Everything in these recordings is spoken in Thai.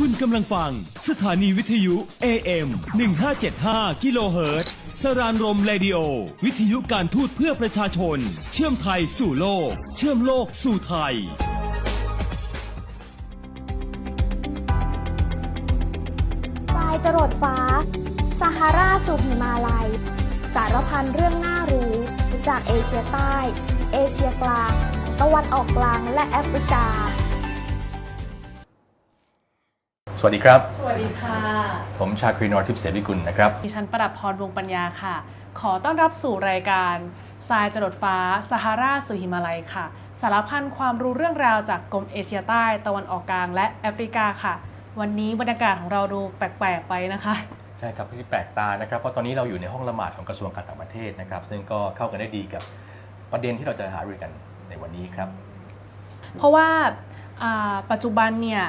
คุณกำลังฟัง สถานีวิทยุ AM 1575 กิโลเฮิรตซ์สรานรมเรดิโอ วิทยุการทูตเพื่อประชาชน เชื่อมไทยสู่โลก เชื่อมโลกสู่ไทย ทรายจรดฟ้าซาฮาราสู่หิมาลัย สารพันเรื่องน่ารู้ จากเอเชียใต้ เอเชียกลาง ตะวันออกกลางและแอฟริกา สวัสดีครับ สวัสดีค่ะ ผมชาครีนอร์ทิพย์เสวิกุลนะครับ ดิฉันประดับพรวงปัญญาค่ะ ขอต้อนรับสู่รายการทรายจรดฟ้าซาฮาราสู่หิมาลัยค่ะ สารพันความรู้เรื่องราวจากกรมเอเชียใต้ ตะวันออกกลางและแอฟริกาค่ะ วันนี้บรรยากาศของเราดูแปลกๆไปนะคะ ใช่ครับที่แปลกตานะครับ เพราะตอนนี้เราอยู่ในห้องละหมาดของกระทรวงการต่างประเทศนะครับ ซึ่งก็เข้ากันได้ดีกับประเด็นที่เราจะหารือกันในวันนี้ครับ เพราะว่าอ่าปัจจุบันเนี่ย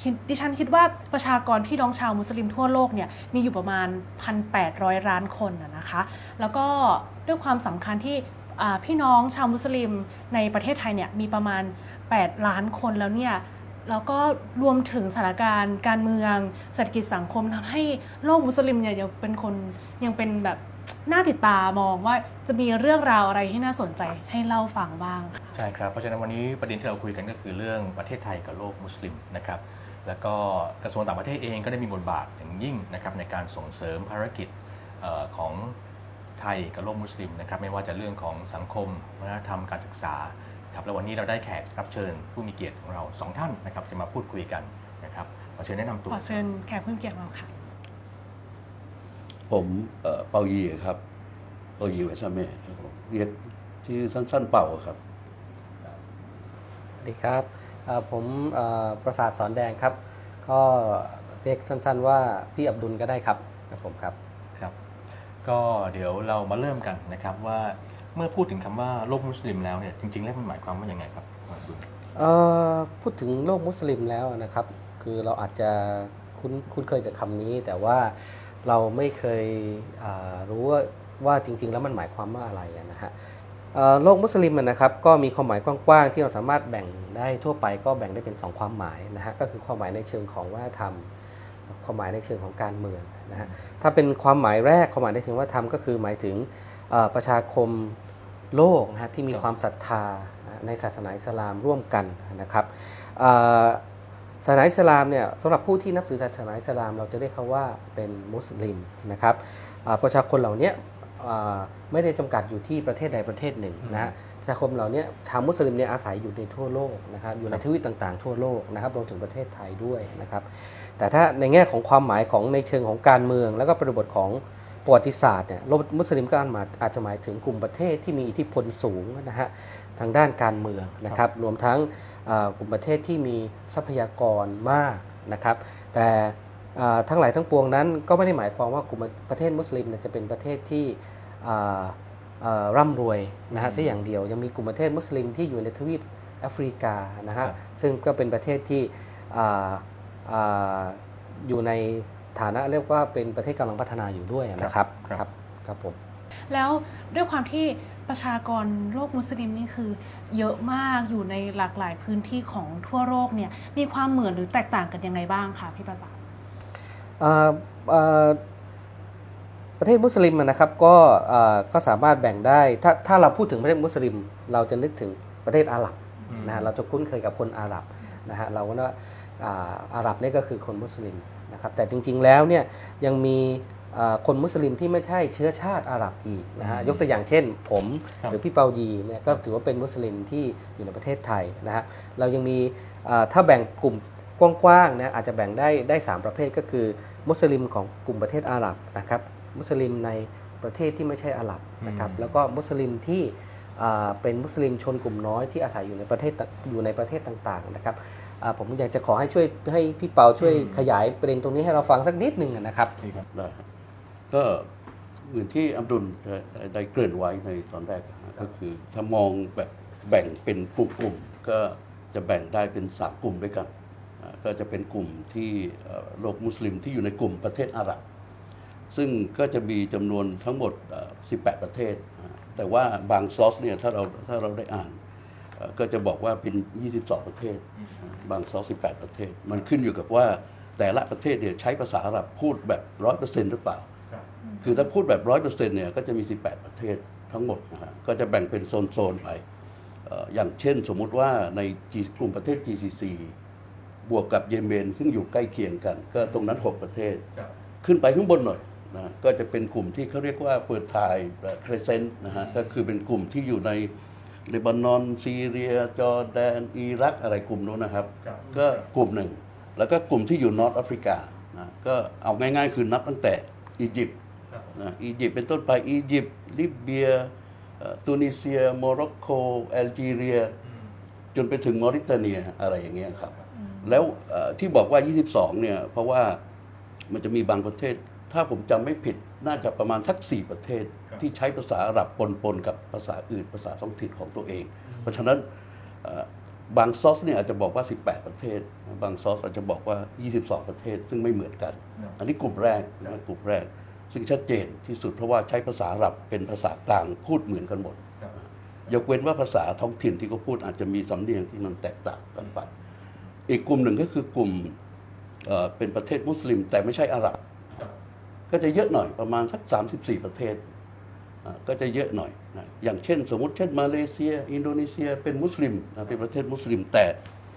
คิดดิฉันคิดว่าประชากรพี่น้องชาวมุสลิมทั่วโลกเนี่ยมีอยู่ประมาณ 1,800ล้านคนนะคะ แล้วก็ด้วยความสำคัญที่พี่น้องชาวมุสลิมในประเทศไทยเนี่ยมีประมาณ 8 ล้านคนแล้วเนี่ยแล้วก็รวมถึงสถานการณ์การเมืองเศรษฐกิจสังคมทำให้โลกมุสลิมเนี่ยยังเป็นคนยังเป็นแบบน่าติดตามองว่าจะมีเรื่องราวอะไรที่น่าสนใจให้เล่าฟังบ้าง ใช่ครับ เพราะฉะนั้นวันนี้ประเด็นที่เราคุยกันก็คือเรื่องประเทศไทยกับโลกมุสลิมนะครับ แล้วก็กระทรวงต่างประเทศเองก็ได้มีบทบาทอย่างยิ่งนะครับในการส่งเสริมภารกิจเอ่อของไทยกับโลกมุสลิมนะครับไม่ว่าจะเรื่องของสังคมวัฒนธรรมการศึกษาครับแล้ววันนี้เราได้แขกรับเชิญผู้มีเกียรติของเราสองท่านนะครับจะมาพูดคุยกันนะครับขอเชิญแนะนำตัวขอเชิญแขกผู้มีเกียรติของเราค่ะ ผมเอ่อเปายีครับเปายีเวสเม่ครับผมเรียกชื่อสั้น ๆ เป่าครับสวัสดีครับเอ่อ ผมเอ่อประสาทสอนแดงครับ ก็เรียกสั้นๆ ว่าพี่อับดุลก็ได้ครับครับผมครับครับ ก็เดี๋ยวเรามาเริ่มกันนะครับว่าเมื่อพูดถึงคำว่าโลกมุสลิมแล้วเนี่ยจริงๆแล้วมันหมายความว่าอย่างไงครับคุณอับดุลเอ่อพูดถึงโลกมุสลิมแล้วนะครับ คือเราอาจจะคุ้นคุ้นเคยกับคำนี้ แต่ว่าเราไม่เคยอ่ารู้ว่าว่าจริง ๆ แล้วมันหมายความว่าอะไรอะนะฮะเอ่อ โลกมุสลิมนะครับก็มีความหมายกว้างๆ ที่เราสามารถแบ่งได้ทั่วไปก็แบ่งได้เป็น 2 ความหมายนะฮะก็คือความหมายในเชิงของวัฒนธรรม ความหมายในเชิงของการเมืองนะฮะถ้าเป็นความหมายแรกความหมายในเชิงวัฒนธรรมก็คือหมายถึงประชาคมโลกนะฮะที่มีความศรัทธาในศาสนาอิสลามร่วมกันนะครับศาสนาอิสลามเนี่ยสำหรับผู้ที่นับถือศาสนาอิสลาม เราจะเรียกเขาว่าเป็นมุสลิมนะครับประชาชนเหล่านี้ ไม่ได้จำกัดอยู่ที่ประเทศใดประเทศหนึ่งนะฮะประชาคมเหล่าเนี้ยชาวมุสลิมเนี่ยอาศัยอยู่ในทั่วโลกนะครับอยู่ในทวีปต่างๆ ทั่วโลกนะครับรวมถึงประเทศไทยด้วยนะครับ แต่ถ้าในแง่ของความหมายของในเชิงของการเมือง แล้วก็บริบทของประวัติศาสตร์เนี่ยโลกมุสลิมก็อาจมาอาจจะหมายถึงกลุ่มประเทศที่มีอิทธิพลสูงนะฮะทางด้านการเมืองนะครับรวมทั้งเอ่อกลุ่มประเทศที่มีทรัพยากรมากนะครับ แต่เอ่อทั้งหลายทั้งปวงนั้นก็ไม่ได้หมายความว่ากลุ่มประเทศมุสลิมเนี่ยจะเป็นประเทศที่เอ่อเอ่อ ร่ำรวยนะฮะซะอย่างเดียว ยังมีกลุ่มประเทศมุสลิมที่อยู่ในทวีปแอฟริกานะฮะซึ่งก็เป็นประเทศที่อ่าอ่าอยู่ในฐานะเรียกว่าเป็นประเทศกำลังพัฒนาอยู่ด้วยนะครับครับครับครับผมแล้วด้วยความที่ประชากรโลกมุสลิมนี่คือ เยอะมากอยู่ในหลากหลายพื้นที่ของทั่วโลกเนี่ยมีความเหมือนหรือแตกต่างกันยังไงบ้างคะพี่ประสาทอ่าอ่า ประเทศมุสลิมอะนะครับก็อ่าก็สามารถแบ่งได้ ถ้าถ้าเราพูดถึงประเทศมุสลิม เราจะนึกถึงประเทศอาหรับอืมนะฮะเราจะคุ้นเคยกับคนอาหรับนะฮะเราก็ว่าอ่าอาหรับนี่ก็คือคนมุสลิมนะครับแต่จริงๆแล้วเนี่ยยังมีอ่าคนมุสลิมที่ไม่ใช่เชื้อชาติอาหรับอีกนะฮะยกตัวอย่างเช่น ผมครับหรือพี่เปายีเนี่ยก็ถือว่าเป็นมุสลิมที่อยู่ในประเทศไทยนะฮะเรายังมีอ่าถ้าแบ่งกลุ่มกว้างๆนะอาจจะแบ่งได้ได้สามประเภทก็คือ มุสลิมของกลุ่มประเทศอาหรับนะครับ มุสลิมในประเทศที่ไม่ใช่อาหรับนะครับอืมแล้วก็มุสลิมที่อ่าเป็นมุสลิมชนกลุ่มน้อยที่อาศัยอยู่ในประเทศต่างอยู่ในประเทศต่างๆนะครับอ่าผมอยากจะขอให้ช่วยให้พี่เปาช่วยขยายประเด็นตรงนี้ให้เราฟังสักนิดหนึ่งนะครับนี่ครับได้ครับก็เหมือนที่อับดุลได้ได้เกริ่นไว้ในตอนแรกนะก็คือถ้ามองแบบแบ่งเป็นกลุ่มๆก็จะแบ่งได้เป็นสามกลุ่มด้วยกันอ่าก็จะเป็นกลุ่มที่เอ่อโลกมุสลิมที่อยู่ในกลุ่มประเทศอาหรับ ซึ่งก็จะมีจำนวนทั้งหมดเอ่อ18 ประเทศอ่าแต่ว่าบางซอสเนี่ยถ้าเราถ้าเราได้อ่านเอ่อก็จะบอกว่าเป็น 22 ประเทศ บางซอส 18 ประเทศ มันขึ้นอยู่กับว่าแต่ละประเทศเนี่ยใช้ภาษาอาหรับพูดแบบร้อยเปอร์เซ็นต์หรือเปล่า คือถ้าพูดแบบร้อยเปอร์เซ็นต์เนี่ยก็จะมี 18 ประเทศทั้งหมดนะฮะ ก็จะแบ่งเป็นโซน ๆ ไปเอ่ออย่างเช่นสมมุติว่าใน G กลุ่มประเทศ GCC บวกกับเยเมน ซึ่งอยู่ใกล้เคียงกัน ก็ตรงนั้น 6 ประเทศ ขึ้นไปข้างบนหน่อย นะก็จะเป็นกลุ่มที่เขาเรียกว่าเปิดทายเครเซนต์นะฮะก็คือเป็นกลุ่มที่อยู่ในเลบานอนซีเรีย จอร์แดน อิรักอะไรกลุ่มนู้นนะครับ ก็กลุ่มหนึ่ง แล้วก็กลุ่มที่อยู่นอร์ทแอฟริกานะก็เอาง่ายๆ คือนับตั้งแต่อียิปต์นะอียิปต์เป็นต้นไปอียิปต์ลิเบียเอ่อตูนิเซียโมร็อกโกแอลจีเรีย จนไปถึงมอริเตเนียอะไรอย่างเงี้ยครับ แล้วเอ่อที่บอกว่า 22 เนี่ย เพราะว่ามันจะมีบางประเทศ ถ้าผมจำไม่ผิดน่าจะประมาณทัก4ประเทศที่ใช้ภาษาอาหรับปนๆกับภาษาอื่นภาษาท้องถิ่นของตัวเอง เพราะฉะนั้นเอ่อบางซอสเนี่ยอาจจะบอกว่า 18 ประเทศ บางซอสอาจจะบอกว่า 22 ประเทศ ซึ่งไม่เหมือนกันอันนี้กลุ่มแรกนะกลุ่มแรก ซึ่งชัดเจนที่สุดเพราะว่าใช้ภาษาอาหรับเป็นภาษากลางพูดเหมือนกันหมดยกเว้นว่าภาษาท้องถิ่นที่เขาพูดอาจจะมีสำเนียงที่มันแตกต่างกันไป อีกกลุ่มหนึ่งก็คือกลุ่มเอ่อเป็นประเทศมุสลิม แต่ไม่ใช่อาหรับ ก็จะเยอะหน่อยประมาณสัก 34 ประเทศอ่าก็จะเยอะหน่อยนะอย่างเช่น สมมติเช่นมาเลเซีย อินโดนีเซีย เป็นมุสลิมนะเป็นประเทศมุสลิมแต่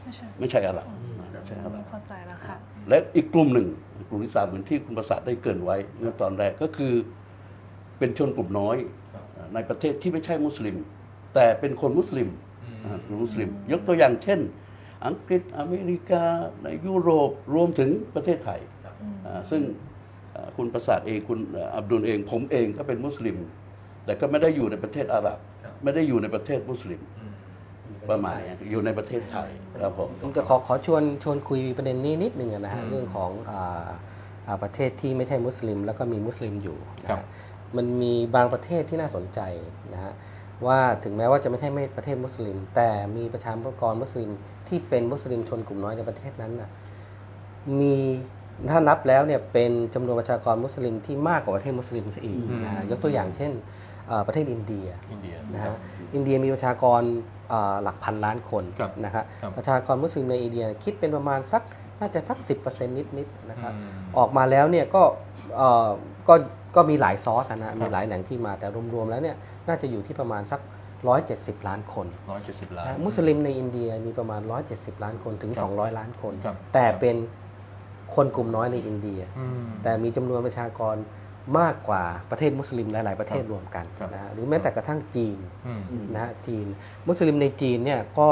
ไม่ใช่ไม่ใช่อาหรับนะไม่ใช่อาหรับเข้าใจแล้วค่ะและอีกกลุ่มหนึ่งกลุ่มที่สามเหมือนที่คุณประสาทได้เกรินไว้เมื่อตอนแรกก็คือเป็นชนกลุ่มน้อยในประเทศที่ไม่ใช่มุสลิม แต่เป็นคนมุสลิมอ่ากลุ่มมุสลิม ยกตัวอย่างเช่น อังกฤษอเมริกาในยุโรปรวมถึงประเทศไทยอ่าซึ่งอ่า คุณประสาทเองคุณอ่าอับดุลเอง ผมเองก็เป็นมุสลิม แต่ก็ไม่ได้อยู่ในประเทศอาหรับ ไม่ได้อยู่ในประเทศมุสลิม ประมาณนี้อยู่ในประเทศไทยครับผมผมจะขอขอชวนชวนคุยประเด็นนี้นิดหนึ่งนะฮะเรื่องของอาอ่าประเทศที่ไม่ใช่มุสลิม แล้วก็มีมุสลิมอยู่นะครัฮะบมันมีบางประเทศที่น่าสนใจนะฮะว่าถึงแม้ว่าจะไม่ใช่ไม่ประเทศมุสลิม แต่มีประชากรมุสลิมที่เป็นมุสลิมชนกลุ่มน้อยในประเทศนั้นนะมี ถ้านับแล้วเนี่ยเป็นจำนวนประชากรมุสลิมที่มากกว่าประเทศมุสลิมซะอีกนะฮะยกตัวอย่างเช่นอ่าประเทศอินเดียอินเดีย นะฮะอินเดียมีประชากรอ่าหลักพันล้านคนครับนะครับครับ ประชากรมุสลิมในอินเดียคิดเป็นประมาณสักน่าจะสัก 10%นิดๆนะครับอืมออกมาแล้วเนี่ยก็เอ่อก็ก็มีหลายซอสอะนะมีหลายแหล่งที่มาแต่รวมๆแล้วเนี่ยน่าจะอยู่ที่ประมาณสัก 170 ล้านคนร้อยเจ็ดสิบล้าน นะมุสลิมในอินเดียมีประมาณ 170 ล้านคนถึง 200 ล้านคน ครับแต่เป็น คนกลุ่มน้อยในอินเดียอืมแต่มีจำนวนประชากรมากกว่าประเทศมุสลิมหลาย ๆ ประเทศรวมกันครับนะฮะหรือแม้แต่กระทั่งจีนอืมนะฮะจีน มุสลิมในจีนเนี่ยก็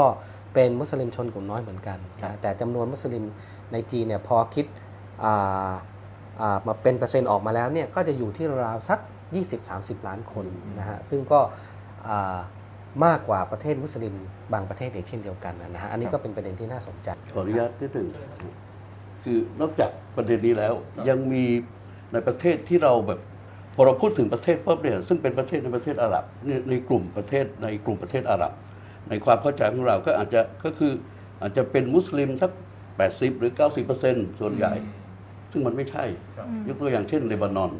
เป็นมุสลิมชนกลุ่มน้อยเหมือนกันครับนะแต่จำนวนมุสลิมในจีนเนี่ยพอคิดอ่าอ่ามาเป็นเปอร์เซ็นต์ออกมาแล้วเนี่ยก็จะอยู่ที่ราวสัก 20-30 ล้านคนนะฮะซึ่งก็อ่ามากกว่าประเทศมุสลิมบางประเทศอีกเช่นเดียวกันนะฮะอันนี้ก็เป็นประเด็นที่น่าสนใจขออนุญาตนิดหนึ่ง คือนอกจากประเด็นนี้แล้ว ยังมีในประเทศที่เราแบบพอเราพูดถึงประเทศปุ๊บเนี่ยซึ่งเป็นประเทศในประเทศอาหรับในในกลุ่มประเทศในกลุ่มประเทศอาหรับ ในความเข้าใจของเราก็อาจจะก็คืออาจจะเป็นมุสลิมสัก 80 หรือ 90เปอร์เซ็นต์ส่วนใหญ่ ซึ่งมันไม่ใช่ ยกตัวอย่างเช่นเลบานอน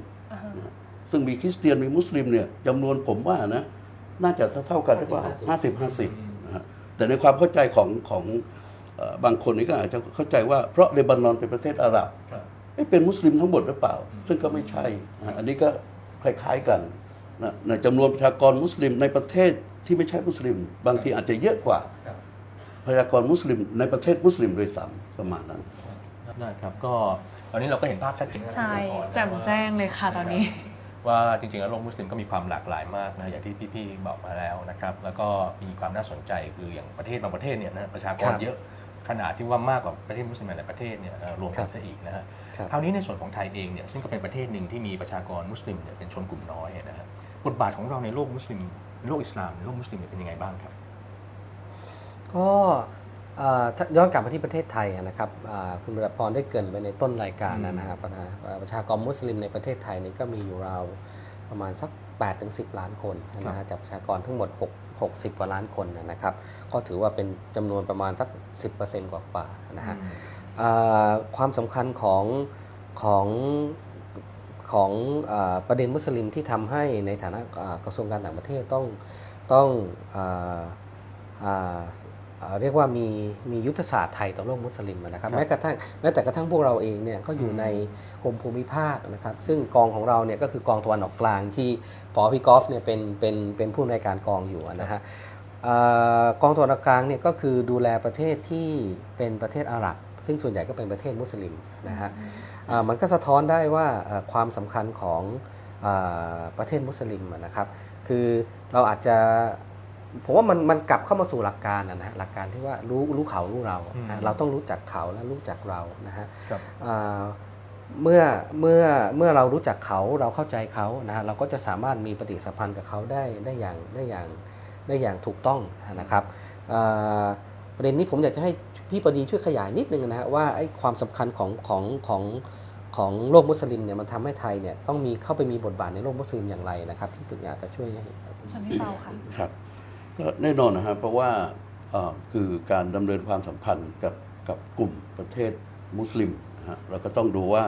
นะซึ่งมีคริสเตียนมีมุสลิมเนี่ยจำนวนผมว่านะ น่าจะเท่าๆกันหรือเปล่าห้าสิบห้าสิบนะฮะแต่ในความเข้าใจของของเอ่อ บางคนนี่ก็อาจจะเข้าใจว่าเพราะเลบานอนเป็นประเทศอาหรับเอ๊ะเป็นมุสลิมทั้งหมดหรือเปล่า ซึ่งก็ไม่ใช่นะฮะอันนี้ก็คล้ายๆกันนะในจำนวนประชากรมุสลิมในประเทศที่ไม่ใช่มุสลิม บางทีอาจจะเยอะกว่าประชากรมุสลิมในประเทศมุสลิมโดยซ้ำประมาณนั้นได้ครับก็ตอนนี้เราก็เห็นภาพชัดเจนใช่แจ่มแจ้งเลยค่ะตอนนี้ ว่าจริงๆแล้วโลกมุสลิมก็มีความหลากหลายมากนะอย่างที่พี่ๆบอกมาแล้วนะครับ แล้วก็มีความน่าสนใจคืออย่างประเทศบางประเทศเนี่ยนะประชากรครับเยอะ ขนาดที่ว่ามากกว่าประเทศมุสลิมหลายประเทศเนี่ยเอ่อรวมกันครับซะอีกนะฮะครับ คราวนี้ในส่วนของไทยเองเนี่ยซึ่งก็เป็นประเทศหนึ่งที่มีประชากรมุสลิมเนี่ยเป็นชนกลุ่มน้อยเนี่ยนะฮะบทบาทของเราในโลกมุสลิมโลกอิสลามในโลกมุสลิมเนี่ยเป็นยังไงบ้างครับ ก็เอ่อถ้าย้อนกลับมาที่ประเทศไทยอะนะครับอ่าคุณประพรได้เกรินไปในต้นรายการนะนะครับประชาประชากรมุสลิมในประเทศไทยนี่ก็มีอยู่ราวประมาณสัก 8ถึง10 ล้านคนนะฮะจากประชากรทั้งหมด 6 60 กว่าล้านคนนะครับ ก็ถือว่าเป็นจำนวนประมาณสัก 10%กว่าๆนะฮะอ่าความสำคัญของของของอาประเด็นมุสลิมที่ทำให้ในฐานะอ่ากระทรวงการต่างประเทศต้องต้องอาอ่าอ่า เรียกว่ามีมียุทธศาสตร์ไทยต่อโลกมุสลิมนะครับครับแม้กระทั่งแม้แต่กระทั่งพวกเราเองเนี่ยก็อยู่ในกรมภูมิภาคนะครับซึ่งกองของเราเนี่ยก็คือกองตะวันออกกลางที่ปอพี่กอล์ฟเนี่ยเป็นเป็นเป็นผู้ในวยการกองอยู่นะฮะอ่ากองตะวันออกกลางเนี่ยก็คือดูแลประเทศที่เป็นประเทศอาหรับ ซึ่งส่วนใหญ่ก็เป็นประเทศมุสลิมนะฮะอ่ามันก็สะท้อนได้ว่าอ่าความสำคัญของอาประเทศมุสลิมอะนะครับคือเราอาจจะ ผมว่ามันมันกลับเข้ามาสู่หลักการนะนะฮะหลักการที่ว่ารู้รู้เขารู้เราอืมนะเราต้องรู้จักเขาและรู้จักเรานะฮะครับอ่าเมื่อเมื่อเมื่อเรารู้จักเขาเราเข้าใจเขานะฮะเราก็จะสามารถมีปฏิสัมพันธ์กับเขาได้ได้อย่างได้อย่างได้อย่างถูกต้องนะครับอ่าประเด็นนี้ผมอยากจะให้พี่ปดีช่วยขยายนิดนึงนะฮะว่าไอ้ความสำคัญของของของของโลกมุสลิมเนี่ยมันทำให้ไทยเนี่ยต้องมีเข้าไปมีบทบาทในโลกมุสลิมอย่างไรนะครับพี่ปรึกษาจะช่วยให้เชิญพี่เปาค่ะครับก็ แน่นอนนะครับเพราะว่าคือการดำเนินความสัมพันธ์กับกับกลุ่มประเทศมุสลิมนะฮะเราก็ต้องดูว่า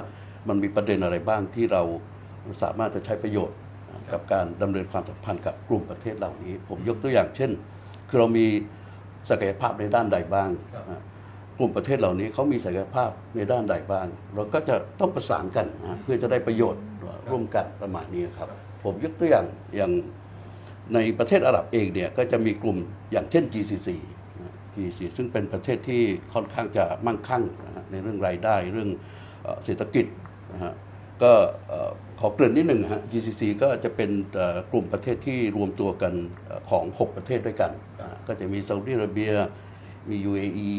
มันมีประเด็นอะไรบ้างที่เราสามารถจะใช้ประโยชน์กับการดำเนินความสัมพันธ์กับกลุ่มประเทศเหล่านี้ ผมยกตัวอย่างเช่น คือเรามีศักยภาพในด้านใดบ้าง กลุ่มประเทศเหล่านี้เขามีศักยภาพในด้านใดบ้าง เราก็จะต้องประสานกันนะเพื่อจะได้ประโยชน์ร่วมกันประมาณนี้ครับ ผมยกตัวอย่างอย่าง ในประเทศอาหรับเองเนี่ยก็จะมีกลุ่มอย่างเช่น GCC นะ GCC ซึ่งเป็นประเทศที่ค่อนข้างจะมั่งคั่งนะฮะในเรื่องรายได้เรื่องเอ่อเศรษฐกิจนะฮะก็เอ่อขอเกริ่นนิดหนึ่งฮะ GCC ก็จะเป็นเอ่อกลุ่มประเทศที่รวมตัวกันเอ่อของ 6 ประเทศด้วยกันนะฮะก็จะมีซาอุดิอาระเบีย มี UAE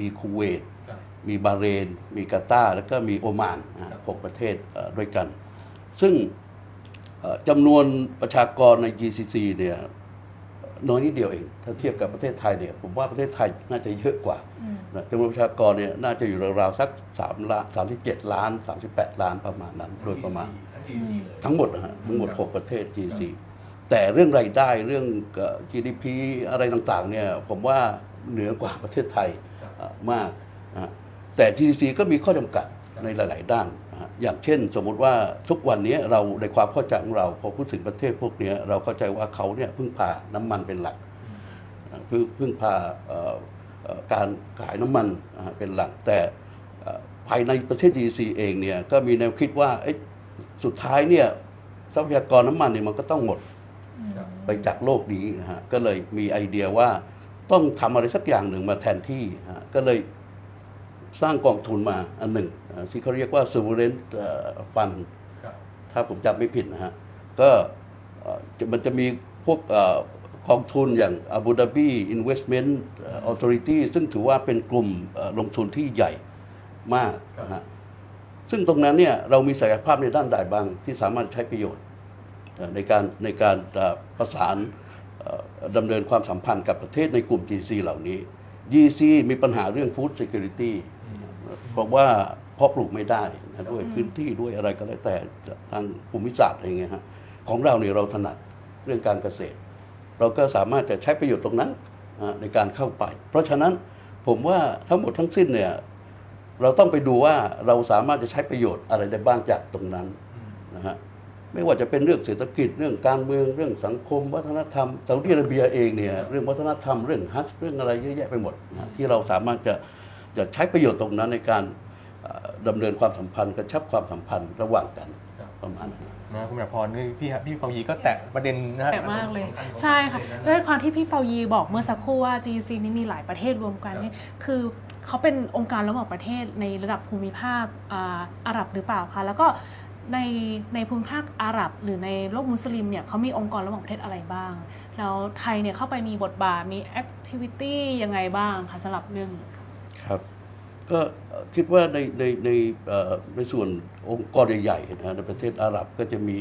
มีคูเวต มีบาห์เรน มีกาตาร์แล้วก็มีโอมานนะฮะหกประเทศเอ่อด้วยกัน ซึ่งเอ่อ จำนวนประชากรใน GCC เนี่ยน้อยนิดเดียวเอง ถ้าเทียบกับประเทศไทยเนี่ยผมว่าประเทศไทยน่าจะเยอะกว่านะจำนวนประชากรเนี่ยน่าจะอยู่ราวๆสัก3ล้าน37 ล้าน 38 ล้านประมาณนั้นโดยประมาณ ทั้งหมดนะฮะทั้งหมด 6 ประเทศ GCC แต่เรื่องรายได้เรื่องเอ่อ GDP อะไรต่างๆเนี่ยผมว่าเหนือกว่าประเทศไทยเอ่อมากนะฮะแต่ GCC ก็มีข้อจำกัดในหลาย ๆ ด้านนะฮะ อย่างเช่น สมมุติว่าทุกวันนี้เราในความเข้าใจของเราพอพูดถึงประเทศพวกเนี้ยเราเข้าใจว่าเขาเนี่ยพึ่งพาน้ำมันเป็นหลักพึ่งพึ่งพาเอ่อเอ่อการขายน้ำมันนะฮะเป็นหลัก แต่เอ่อภายในประเทศ GCC เองเนี่ยก็มีแนวคิดว่าเอ๊ะสุดท้ายเนี่ยทรัพยากรน้ำมันเนี่ยมันก็ต้องหมดไปจากโลกนี้นะฮะก็เลยมีไอเดียว่าต้องทำอะไรสักอย่างหนึ่งมาแทนที่ฮะก็เลย สร้างกองทุนมาอันหนึ่งอ่าที่เขาเรียกว่า sovereign เอ่อ fund ถ้าผมจำไม่ผิดนะฮะ ก็เอ่อจะมันจะมีพวกเอ่อกองทุนอย่าง Abu Dhabi Investment Authority ซึ่งถือว่าเป็นกลุ่มเอ่อลงทุนที่ใหญ่มากนะฮะซึ่งตรงนั้นเนี่ยเรามีศักยภาพในด้านใดบ้างที่สามารถใช้ประโยชน์เอ่อในการในการเอ่อประสานเอ่อดำเนินความสัมพันธ์กับประเทศในกลุ่ม GC เหล่านี้ GC มีปัญหาเรื่อง Food Security เพราะว่าเพาะปลูกไม่ได้นะด้วยพื้นที่ด้วยอะไรก็แล้วแต่ทางภูมิศาสตร์อะไรเงี้ยฮะของเราเนี่ยเราถนัดเรื่องการเกษตร เราก็สามารถจะใช้ประโยชน์ตรงนั้นในการเข้าไป เพราะฉะนั้นผมว่าทั้งหมดทั้งสิ้นเนี่ยเราต้องไปดูว่าเราสามารถจะใช้ประโยชน์อะไรได้บ้างจากตรงนั้นนะฮะไม่ว่าจะเป็นเรื่องเศรษฐกิจเรื่องการเมืองเรื่องสังคม วัฒนธรรมซาอุดิอาระเบียเองเนี่ยเรื่องวัฒนธรรมเรื่องฮัจเรื่องอะไรเยอะแยะไปหมดนะที่เราสามารถจะ จะใช้ประโยชน์ตรงนั้นในการเอ่อดำเนินความสัมพันธ์กระชับความสัมพันธ์ระหว่างกันประมาณนั้นนะคุณหมอพรนี่พี่พี่เปายีก็แตะประเด็นนะฮะแปลกมากเลย ใช่ค่ะด้วยความที่พี่เปายีบอกเมื่อสักครู่ว่า GC นี้มีหลายประเทศรวมกันนี่คือเขาเป็นองค์การระหว่างประเทศในระดับภูมิภาคอ่าอาหรับหรือเปล่าคะแล้วก็ในในภูมิภาคอาหรับ หรือในโลกมุสลิมเนี่ยเขามีองค์กรระหว่างประเทศอะไรบ้าง แล้วไทยเนี่ยเข้าไปมีบทบาทมีแอคทิวิตี้ยังไงบ้างคะสำหรับเรื่อง ครับก็เอ่อคิดว่าในในในเอ่อในส่วนองค์กรใหญ่ๆนะในประเทศอาหรับก็จะมี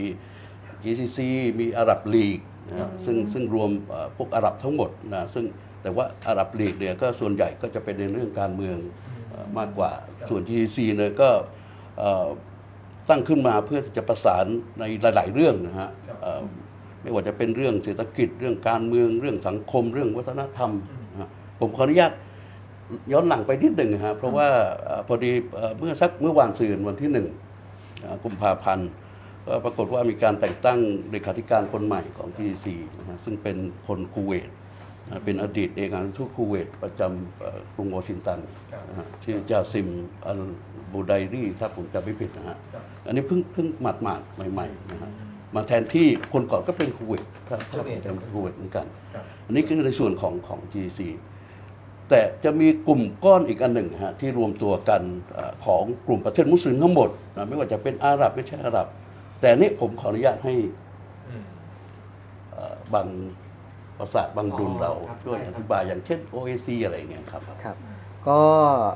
GCC มีอาหรับลีกนะซึ่งซึ่งรวมเอ่อพวกอาหรับทั้งหมดนะซึ่งแต่ว่าอาหรับลีกเนี่ยก็ส่วนใหญ่ก็จะเป็นในเรื่องการเมืองเอ่อมากกว่าส่วน GCC เนี่ยก็เอ่อตั้งขึ้นมาเพื่อที่จะประสานในหลาย ๆ เรื่องนะฮะเอ่อไม่ว่าจะเป็นเรื่องเศรษฐกิจเรื่องการเมืองเรื่องสังคมเรื่องวัฒนธรรมนะฮะผมขออนุญาต ย้อนหลังไปนิดหนึ่งนะฮะเพราะว่าเอ่อพอดีเอ่อเมื่อสักเมื่อวานซืนวันที่หนึ่งอ่ากุมภาพันธ์ก็ปรากฏว่ามีการแต่งตั้งเลขาธิการคนใหม่ของ PCC นะฮะซึ่งเป็นคนคูเวตนะเป็นอดีตเอกอัครราชทูตคูเวตประจำเอ่อกรุงวอชิงตันนะฮะชื่อจาซิมอัลบูไดรีถ้าผมจำไม่ผิดนะฮะอันนี้เพิ่งเพิ่งหมาดหมาดๆใหม่ๆนะฮะมาแทนที่คนก่อนก็เป็นคูเวตถ้าถ้าผมจำคูเวตเหมือนกัน อันนี้คือในส่วนของของ GC แต่จะมีกลุ่มก้อนอีกอันหนึ่งฮะที่รวมตัวกันเออของกลุ่มประเทศมุสลิมทั้งหมดนะไม่ว่าจะเป็นอาหรับไม่ใช่อาหรับ แต่นี่ผมขออนุญาตให้เอ่อบางประสาทบางดุลเราอ๋อครับช่วยอธิบายอย่างเช่น OAC อะไรอย่างเงี้ยครับครับ ก็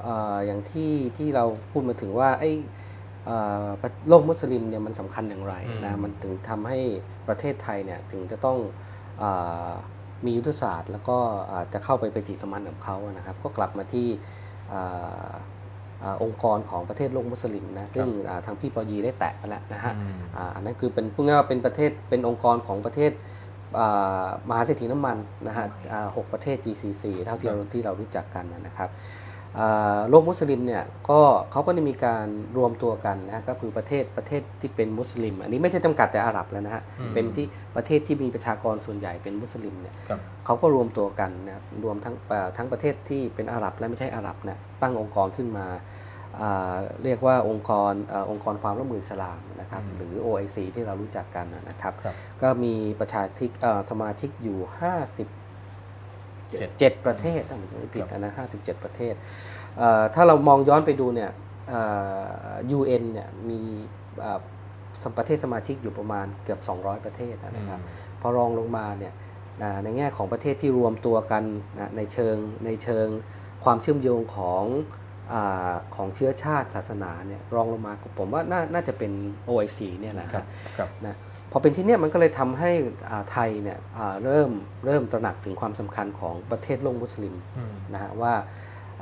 เอ่ออย่างที่ที่เราพูดมาถึงว่าไอ้เอ่อโลกมุสลิมเนี่ยมันสำคัญอย่างไรนะมันถึงทำให้ประเทศไทยเนี่ยถึงจะต้องเออ มียุทธศาสตร์ แล้วก็อาจจะเข้าไปปฏิสัมพันธ์กับเขาอะนะครับ ก็กลับมาที่เอ่อเอ่อองค์กรของประเทศโลกมุสลิมนะซึ่งอ่าทางพี่ปอยีได้แตะไปแล้วนะฮะอ่าอันนั้นคือเป็นพูดง่ายๆว่าเป็นประเทศเป็นองค์กรของประเทศอ่ามหาเศรษฐีน้ำมันนะฮะอ่าหกประเทศ GCC เท่าที่เราที่เรารู้จักกันนะครับอ่า โลกมุสลิมเนี่ยก็เขาก็ได้มีการรวมตัวกันนะฮะก็คือประเทศประเทศที่เป็นมุสลิม อันนี้ไม่ใช่จำกัดแต่อาหรับแล้วนะฮะเป็นที่ประเทศที่มีประชากรส่วนใหญ่เป็นมุสลิมเนี่ยครับเขาก็รวมตัวกันนะครับรวมทั้งเอ่อทั้งประเทศที่เป็นอาหรับและไม่ใช่อาหรับเนี่ยตั้งองค์กรขึ้นมาอ่าเรียกว่าองค์กรเอ่อองค์กรความร่วมมืออิสลามนะครับหรือ OIC ที่เรารู้จักกันนะครับครับก็มีประชาชิกเอ่อสมาชิกอยู่เจ็ด57ประเทศถ้าผมจำไม่ผิดนะ57 ประเทศเอ่อถ้าเรามองย้อนไปดูเนี่ยเอ่อ UN เนี่ยมีเอ่อสประเทศสมาชิกอยู่ประมาณเกือบ 200 ประเทศนะครับพอรองลงมาเนี่ยอ่าในแง่ของประเทศที่รวมตัวกันนะในเชิงในเชิงความเชื่อมโยงของอาของเชื้อชาติศาสนาเนี่ยรองลงมาผมว่าน่าน่าจะเป็น OIC เนี่ยนะครัฮะบครับนะ พอเป็นที่เนี้ยมันก็เลยทำให้อ่าไทยเนี่ยอ่าเริ่มเริ่มตระหนักถึงความสำคัญของประเทศโลกมุสลิมนะฮะว่า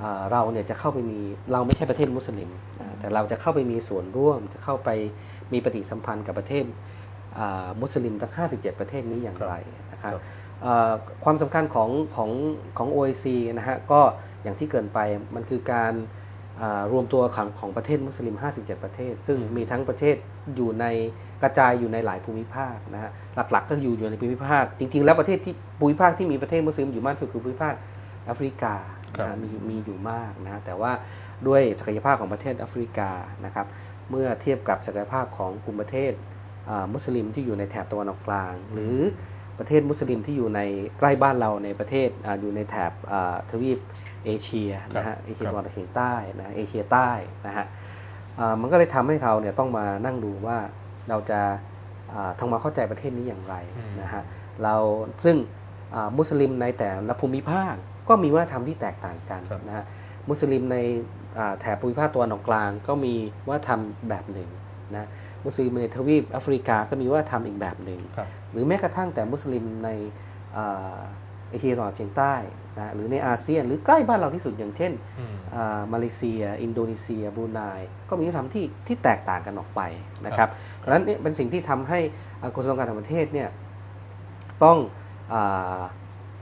อ่าเราเนี่ยจะเข้าไปมีเราไม่ใช่ประเทศมุสลิมนะแต่เราจะเข้าไปมีส่วนร่วม จะเข้าไปมีปฏิสัมพันธ์กับประเทศอ่ามุสลิมทั้ง 57 ประเทศนี้อย่างไรนะครับครับเอ่อความสำคัญของของของ OIC นะฮะก็อย่างที่เกรินไปมันคือการอ่ารวมตัวของของประเทศมุสลิม 57 ประเทศ ซึ่งมีทั้งประเทศอยู่ใน กระจายอยู่ในหลายภูมิภาคนะฮะหลักๆ ก็อยู่อยู่ในภูมิภาค จริง ๆ แล้วประเทศที่ภูมิภาคที่มีประเทศมุสลิมอยู่มากที่สุดคือภูมิภาคแอฟริกานะครัฮะบมีมีอยู่มากนะฮะแต่ว่าด้วยศักยภาพของประเทศแอฟริกานะครับเมื่อเทียบกับศักยภาพของกลุ่มประเทศอ่ามุสลิมที่อยู่ในแถบตะวันออกกลาง หรือประเทศมุสลิมที่อยู่ในใกล้บ้านเราในประเทศอาอยู่ในแถบอ่าทวีปเอเชียนะฮะเอเชียตะวันออกเฉียงใต้นะเอเชียใต้นะฮะอ่ามันก็เลยทำให้เราเนี่ยต้องมานั่งดูว่า เราจะอ่าทำความเข้าใจประเทศนี้อย่างไรนะฮะเราซึ่งอ่ามุสลิมในแต่ละภูมิภาคก็มีวัฒนธรรมที่แตกต่างกันครับนะฮะมุสลิมในอ่าแถบภูมิภาคตะวันออกกลางก็มีวัฒนธรรมแบบหนึ่งนะมุสลิมในทวีปแอฟริกาก็มีวัฒนธรรมอีกแบบหนึ่งครับหรือแม้กระทั่งแต่มุสลิมในอ่าเอเชียตะวันออกเฉียงใต้ นะหรือในอาเซียนหรือใกล้บ้านเราที่สุดอย่างเช่นอ่ามาเลเซีย อินโดนีเซียบรูไนก็มีวัฒนธรรมที่ที่แตกต่างกันออกไปนะครับเพราะฉะนั้นเนี่ยเป็นสิ่งที่ทำให้อ่ากระทรวงการต่างประเทศเนี่ยต้องอา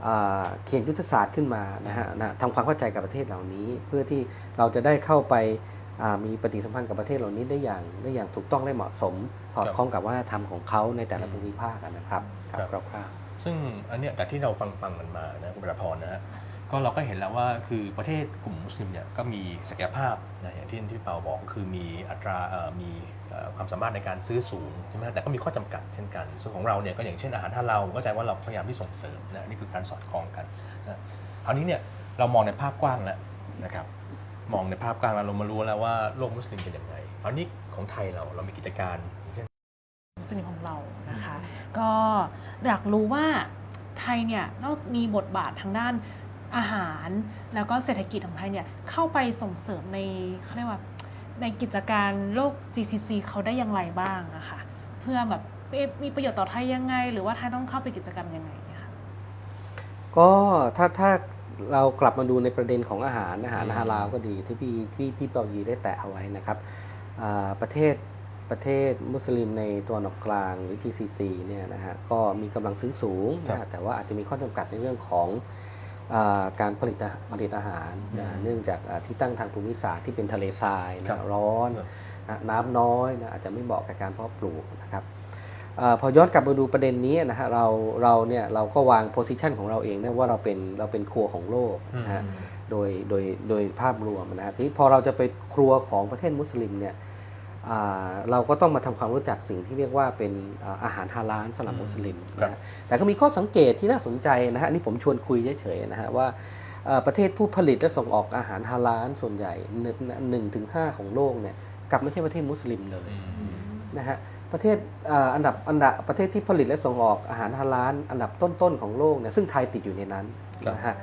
อ่าเขียนยุทธศาสตร์ขึ้นมานะฮะนะทำความเข้าใจกับประเทศเหล่านี้ เพื่อที่เราจะได้เข้าไปอ่ามีปฏิสัมพันธ์กับประเทศเหล่านี้ได้อย่างได้อย่างถูกต้องได้เหมาะสม สอดครับคล้องกับวัฒนธรรมของเขาในแต่ละภูมิภาคอะนะครับคครัรับบคร่าวๆ ซึ่งอันเนี้ยจากที่เราฟังฟังมันมานะคุณประพรนะฮะก็เราก็เห็นแล้วว่าคือประเทศกลุ่มมุสลิมเนี่ยก็มีศักยภาพนะอย่างที่ที่เปาบอกคือมีอัตรามีความสามารถในการซื้อสูงใช่ไหมแต่ก็มีข้อจำกัดเช่นกัน ส่วนของเราเนี่ยก็อย่างเช่นอาหารท่าเราก็ใจว่าเราพยายามที่ส่งเสริมนะนี่คือการสอดคล้องกันนะคราวนี้เนี่ยเรามองในภาพกว้างแล้วนะครับมองในภาพกว้างแล้วเรามารู้แล้วว่าโลกมุสลิมเป็นยังไงคราวนี้ของไทยเราเรามีกิจการอย่างเช่นมุสลิมของเรานะคะ ก็ อยากรู้ว่าไทยเนี่ยนอกมีบทบาททางด้านอาหาร แล้วก็เศรษฐกิจของไทยเนี่ยเข้าไปส่งเสริมในเขาเรียกว่าในกิจการโลก GCC เขาได้อย่างไรบ้างอะค่ะเพื่อแบบมีประโยชน์ต่อไทยยังไง หรือว่าไทยต้องเข้าไปกิจกรรมยังไงคะก็ถ้าถ้าเรากลับมาดูในประเด็นของอาหารอาหารฮาลาลก็ดีที่พี่ที่พี่ปายีได้แตะเอาไว้นะครับประเทศ ประเทศมุสลิมในตัวนออกกลางหรือ GCC เนี่ยนะฮะก็มีกำลังซื้อสูงนะฮะแต่ว่าอาจจะมีข้อจำกัดในเรื่องของอาการผลิตอาผลิตอาหารนะเนื่องจากอ่าที่ตั้งทางภูมิศาสตร์ที่เป็นทะเลทรายครันะบร้อนครับนะน้ำน้อยนะอาจจะไม่เหมาะกับการเพาะปลูกนะครับอาพอย้อนกลับมาดูประเด็นนี้นะฮะเราเราเนี่ยเราก็วางโพสิชันของเราเองนะว่าเราเป็นเราเป็นครัวของโลกนะฮะโดยโดยโดยภาพรวมนะฮะทีนี้พอเราจะไปครัวของประเทศมุสลิมเนี่ยอ่า เราก็ต้องมาทำความรู้จักสิ่งที่เรียกว่าเป็นอ่าอาหารฮาลาลสำหรับมุสลิมนะฮะแต่ก็มีข้อสังเกตที่น่าสนใจนะฮะอันนี่ผมชวนคุยเฉยๆนะฮะว่าเอ่อประเทศผู้ผลิตและส่งออกอาหารฮาลาลส่วนใหญ่หนึ่งถึงห้าของโลกเนี่ยกลับไม่ใช่ประเทศมุสลิมเลยนะฮะประเทศอ่าอันดับอันดับประเทศที่ผลิตและส่งออกอาหารฮาลาลอันดับต้นๆของโลกเนี่ยซึ่งไทยติดอยู่ในนั้นนะฮะ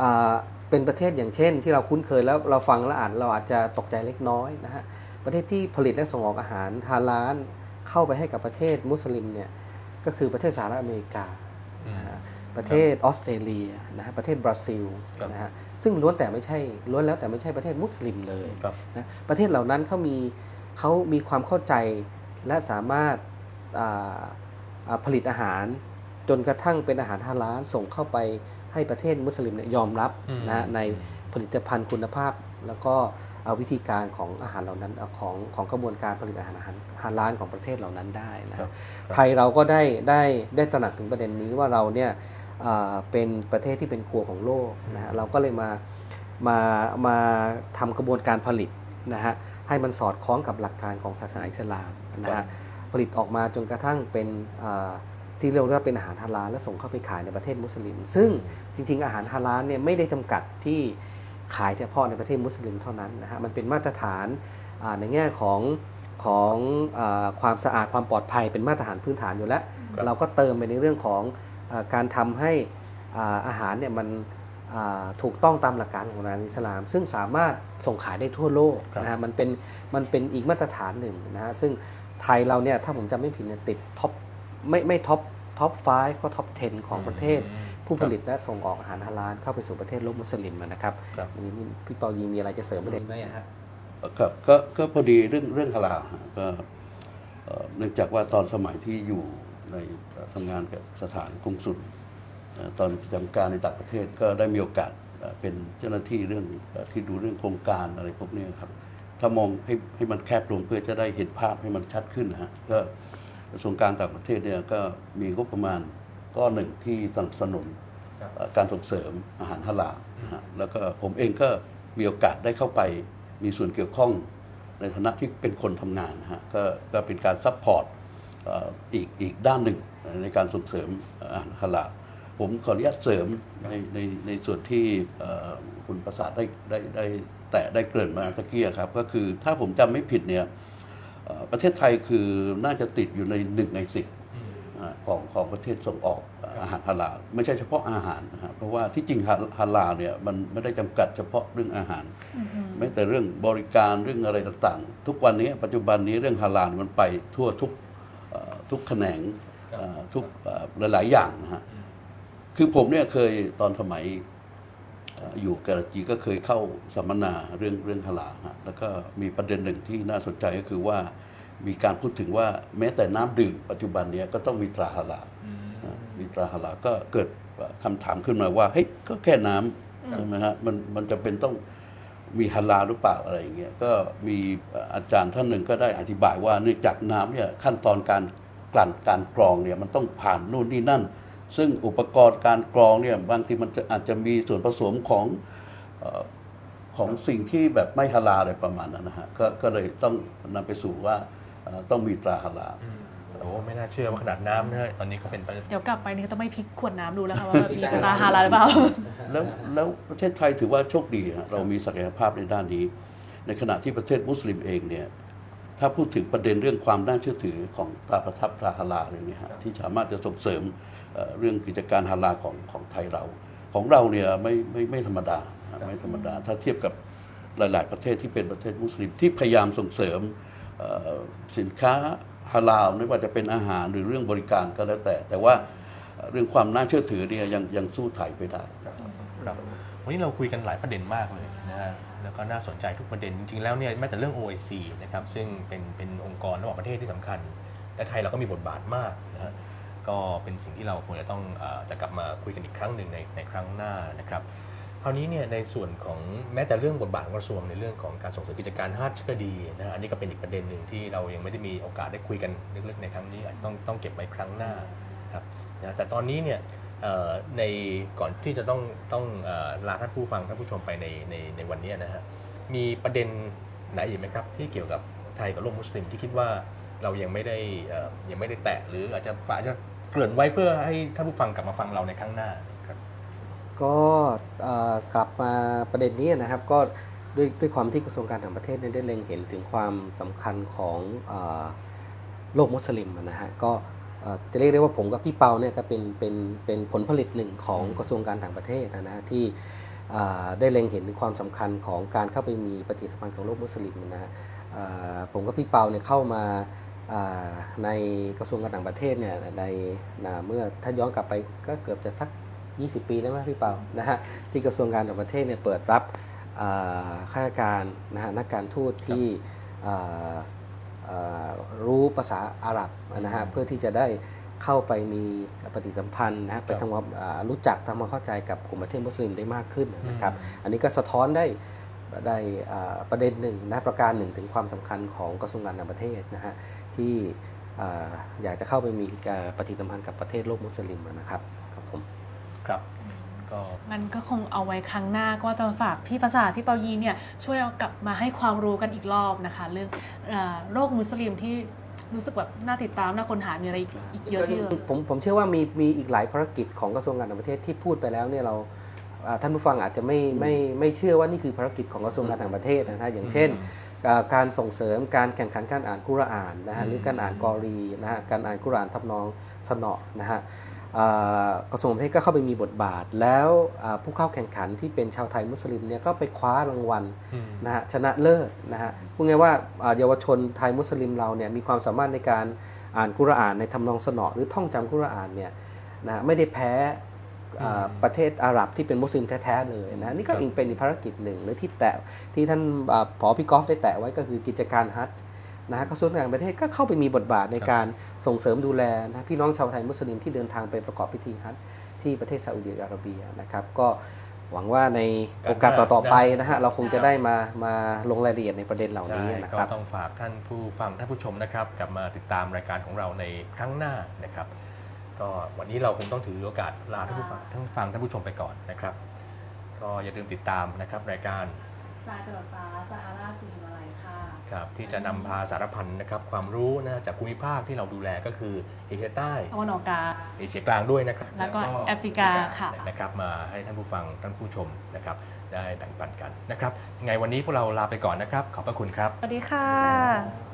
อ่าเป็นประเทศอย่างเช่น ที่เราคุ้นเคยแล้วเราฟังแล้วอ่านเราอาจจะตกใจเล็กน้อยนะฮะ ประเทศที่ผลิตและส่งออกอาหารฮาลาลเข้าไปให้กับประเทศมุสลิมเนี่ยก็คือประเทศสหรัฐอเมริกานะฮะประเทศออสเตรเลียนะฮะประเทศบราซิลครับนะฮะซึ่งล้วนแต่ไม่ใช่ล้วนแล้วแต่ไม่ใช่ประเทศมุสลิมเลยครับนะประเทศเหล่านั้นเขามีเขามีความเข้าใจและสามารถอ่าอ่าผลิตอาหาร จนกระทั่งเป็นอาหารฮาลาลส่งเข้าไปให้ประเทศมุสลิมเนี่ยยอมรับอืมนะฮะในผลิตภัณฑ์คุณภาพแล้วก็ เอาวิธีการของอาหารเหล่านั้นเอาของของกระบวนการผลิตอาหารอาหารฮาลาลของประเทศเหล่านั้นได้นะครัฮะบไทยเราก็ได้ได้ได้ตระหนักถึงประเด็นนี้ว่าเราเนี่ยอ่าเป็นประเทศที่เป็นครัวของโลกนะฮะเราก็เลยมามามาทำกระบวนการผลิตนะฮะให้มันสอดคล้องกับหลักการของศาสนาอิสลามนะฮะผลิตออกมาจนกระทั่งเป็นอ่าที่เรียกว่าเป็นอาหารฮาลาลและส่งเข้าไปขายในประเทศมุสลิม ซึ่งจริง ๆ อาหารฮาลาลเนี่ยไม่ได้จำกัดที่ ขายเฉพาะในประเทศมุสลิมเท่านั้นนะฮะมันเป็นมาตรฐานอ่าในแง่ของของอาความสะอาดความปลอดภัยเป็นมาตรฐานพื้นฐานอยู่แล้วครับเราก็เติมไปในเรื่องของอาการทำให้อ่าอาหารเนี่ยมันอ่าถูกต้องตามหลักการของศาสนาอิสลาม ซึ่งสามารถส่งขายได้ทั่วโลกครับนะฮะมันเป็นมันเป็นอีกมาตรฐานหนึ่งนะฮะซึ่งไทยเราเนี่ยถ้าผมจำไม่ผิดเนี่ยติดท็อปไม่ไม่ท็อปท็อป5ก็ท็อป 10 ของประเทศ ผู้ผลิตและส่งออกอาหารฮาลาลเข้าไปสู่ประเทศโลกมุสลิมนะครับครับอันนี้พี่เปายิงมีอะไรจะเสริมประเด็นไหมฮะครับก็ก็พอดีเรื่องเรื่องฮาลาลฮะก็เอ่อเนื่องจากว่าตอนสมัยที่อยู่ในเอ่อทำงานกับสถานกงสุลเอ่อตอนประจำการในต่างประเทศก็ได้มีโอกาสเอ่อเป็นเจ้าหน้าที่เรื่องเอ่อที่ดูเรื่องโครงการอะไรพวกนี้ครับ ถ้ามองให้ให้มันแคบลงเพื่อจะได้เห็นภาพให้มันชัดขึ้นนะฮะก็กระทรวงการต่างประเทศเนี่ยก็มีงบประมาณ ก้อนหนึ่งที่สนับสนุนครับเอ่อการส่งเสริมอาหารฮาลาลนะฮะแล้วก็ผมเองก็มีโอกาสได้เข้าไปมีส่วนเกี่ยวข้องในฐานะที่เป็นคนทำงานนะฮะก็ก็เป็นการซัพพอร์ตเอ่ออีกอีกด้านหนึ่งในการส่งเสริมอาหารฮาลาลผมขออนุญาตเสริมในในในส่วนที่เอ่อคุณประสาทได้ได้ได้แตะได้เกริ่นมาตะกี้ครับ ก็คือถ้าผมจำไม่ผิดเนี่ยเอ่อประเทศไทยคือน่าจะติดอยู่ในหนึ่งในสิบ อ่าของของประเทศส่งออกอาหารฮาลาลไม่ใช่เฉพาะอาหารนะฮะเพราะว่าที่จริงฮาฮาลาลเนี่ยมันไม่ได้จำกัดเฉพาะเรื่องอาหารแม้แต่เรื่องบริการเรื่องอะไรต่างๆ ทุกวันนี้ปัจจุบันนี้เรื่องฮาลาลมันไปทั่วทุกเอ่อทุกแขนงเอ่อทุกเอ่อหลายๆอย่างนะฮะคือผมเนี่ยเคยตอนสมัยเอ่ออยู่กาลาจีก็เคยเข้าสัมมนาเรื่องเรื่องฮาลาลฮะแล้วก็มีประเด็นหนึ่งที่น่าสนใจก็คือว่า มีการพูดถึงว่าแม้แต่น้ำดื่มปัจจุบันเนี้ก็ต้องมีตราฮาลาลนะมีตราฮาลาลก็เกิดคำถามขึ้นมาว่าเฮ้ยก็แค่น้ำใช่ไหมฮะมันมันจะเป็นต้องมีฮาลาลหรือเปล่าอะไรอย่างเงี้ยก็มีอาจารย์ท่านหนึ่งก็ได้อธิบายว่าเนื่องจากน้ำเนี่ยขั้นตอนการกลั่นการกรองเนี่ยมันต้องผ่านนู่นนี่นั่น ซึ่งอุปกรณ์การกรองเนี่ยบางทีมันจะอาจจะมีส่วนผสมของเอ่อของสิ่งที่แบบไม่ฮาลาลอะไรประมาณนั้นนะฮะก็ก็เลยต้องนำไปสู่ว่าเอ่อ ต้องมีตราฮาลาลโอ้ไม่น่าเชื่อว่าขนาดน้ำนะตอนนี้ก็เป็นประเด็นเดี๋ยวกลับไปนี่ก็ต้องไม่พลิกขวดน้ำดูแล้วค่ะว่ามันมีราฮาลาลหรือเปล่า แล้วแล้วประเทศไทยถือว่าโชคดีฮะเรามีศักยภาพในด้านนี้ ในขณะที่ประเทศมุสลิมเองเนี่ยถ้าพูดถึงประเด็นเรื่องความน่าเชื่อถือของตราประทับตราฮาลาลอะไรเงี้ยฮะที่สามารถจะส่งเสริมเอ่อเรื่องกิจการฮาลาลของของไทยเรา ของเราเนี่ยไม่ไม่ไม่ธรรมดาฮะไม่ธรรมดา ถ้าเทียบกับหลาย ๆ ประเทศที่เป็นประเทศมุสลิมที่พยายามส่งเสริมเอ่อ สินค้าฮาลาลไม่ว่าจะเป็นอาหารหรือเรื่องบริการก็แล้วแต่ แต่ว่าเรื่องความน่าเชื่อถือเนี่ยยังยังสู้ไทยไปได้ครับวันนี้เราคุยกันหลายประเด็นมากเลยนะฮะแล้วก็น่าสนใจทุกประเด็น จริงๆแล้วเนี่ยแม้แต่เรื่อง OIC นะครับซึ่งเป็นเป็นองค์กรระหว่างประเทศที่สำคัญ และไทยเราก็มีบทบาทมากนะฮะก็เป็นสิ่งที่เราควรจะต้องอจะกลับมาคุยกันอีกครั้งหนึ่งในในครั้งหน้านะครับ คราวนี้เนี่ยในส่วนของแม้แต่เรื่องบทบาทของกระทรวงในเรื่องของการส่งเสริมกิจการฮัทก็ดีนะฮะอันนี้ก็เป็นอีกประเด็นหนึ่งที่เรายังไม่ได้มีโอกาสได้คุยกันลึกๆในครั้งนี้อาจจะต้องต้องเก็บไว้ครั้งหน้าครับนะแต่ตอนนี้เนี่ยในก่อนที่จะต้องต้องลาท่านผู้ฟังท่านผู้ชมไปในในในวันนี้นะฮะมีประเด็นไหนอีกไหมครับ ที่เกี่ยวกับไทยกับโลกมุสลิมที่คิดว่าเรายังไม่ได้ยังไม่ได้แตะหรืออาจจะอาจจะเกริ่นไว้เพื่อให้ท่านผู้ฟังกลับมาฟังเราในครั้งหน้า ก็เอ่อกลับมาประเด็นนี้นะครับก็ด้วยด้วยความที่กระทรวงการต่างประเทศเนี่ยได้เล็งเห็นถึงความสำคัญของเออโลกมุสลิมนะฮะก็เอ่อจะเรียกได้ว่าผมกับพี่เปาเนี่ยก็เป็นเป็นเป็นผลผลิตหนึ่งของอืมกระทรวงการต่างประเทศนะฮะที่เอ่อได้เล็งเห็นถึงความสำคัญของการเข้าไปมีปฏิสัมพันธ์ของโลกมุสลิมนะฮะเอ่อผมกับพี่เปาเนี่ยเข้ามาอ่าในกระทรวงการต่างประเทศเนี่ยในนะเมื่อถ้าย้อนกลับไปก็เกือบจะสัก 20 ปีแล้วไหมพี่เปานะฮะที่กระทรวงการต่างประเทศเนี่ยเปิดรับอ่าข้าราชการนะฮะนักการทูตที่อ่าอ่ารู้ภาษาอาหรับนะฮะเพื่อที่จะได้เข้าไปมีปฏิสัมพันธ์นะฮะไปทำความอ่ารู้จักทำความเข้าใจกับกลุ่มประเทศมุสลิมได้มากขึ้นนะครับอันนี้ก็สะท้อนได้ได้อ่าประเด็นหนึ่งนะประการหนึ่งถึงความสำคัญของกระทรวงการต่างประเทศนะฮะที่อ่าอยากจะเข้าไปมีการปฏิสัมพันธ์กับประเทศโลกมุสลิมนะครับครับผม ครับก็งั้นก็คงเอาไว้ครั้งหน้าก็จะฝากพี่ประสาทพี่เปายีเนี่ยช่วยเอากลับมาให้ความรู้กันอีกรอบนะคะ เรื่องเอ่อโรคมุสลิมที่รู้สึกแบบน่าติดตามน่าค้นหามีอะไรอีกอีกเยอะที่ผมผมเชื่อว่ามีมีอีกหลายภารกิจของกระทรวงการต่างประเทศที่พูดไปแล้วเนี่ยเราอ่าท่านผู้ฟังอาจจะไม่ไม่ไม่เชื่อว่านี่คือภารกิจของกระทรวงการต่างประเทศนะฮะอย่างเช่นอ่าการส่งเสริมการแข่งขันการอ่านกุรอานนะฮะหรือการอ่านกอรีนะฮะการอ่านกุรอานทับนองสนอนะฮะอ่า กระทรวงต่างประเทศก็เข้าไปมีบทบาท แล้วอ่าผู้เข้าแข่งขันที่เป็นชาวไทยมุสลิมเนี่ยก็ไปคว้ารางวัลอืมนะฮะชนะเลิศนะฮะพูดง่ายๆว่าอ่าเยาวชนไทยมุสลิมเราเนี่ยมีความสามารถในการอ่านกุรอานในทำนองสนอหรือท่องจำกุรอานเนี่ยนะฮะไม่ได้แพ้อ่าอืมประเทศอาหรับที่เป็นมุสลิมแท้ๆเลยนะนี่ก็ครับอีกเป็นอีกภารกิจหนึ่งหรือที่แตะที่ท่านอ่าผอพี่กอฟได้แตะไว้ก็คือกิจการฮัจญ์ นะฮะกระทรวงต่างประเทศก็เข้าไปมีบทบาทในการส่งเสริมดูแลนะพี่น้องชาวไทยมุสลิมที่เดินทางไปประกอบพิธีฮัจญ์ที่ประเทศซาอุดิอาระเบียนะครับก็หวังว่าในโอกาสต่อๆไปนะฮะเราคงจะได้มามาลงรายละเอียดในประเด็นเหล่านี้ใช่นะก็ครับต้องฝากท่านผู้ฟังท่านผู้ชมนะครับ กลับมาติดตามรายการของเราในครั้งหน้านะครับ ก็วันนี้เราคงต้องถือโอกาสลาท่านผู้ฟังท่านฟังท่านผู้ชมไปก่อนนะครับ ก็อย่าลืมติดตามนะครับรายการสายจรดฟ้าซาฮาราสีมาลัยค่ะ ครับที่จะนำพาสารพันนะครับความรู้นะจากภูมิภาคที่เราดูแลก็คือเอเชียใต้ตะวันออกกลาง เอเชียกลางด้วยนะครับแล้วก็แอฟริกาค่ะ นะครับมาให้ท่านผู้ฟังท่านผู้ชมนะครับได้แบ่งปันกันนะครับยังไงวันนี้พวกเราลาไปก่อนนะครับ ขอบพระคุณครับ สวัสดีค่ะ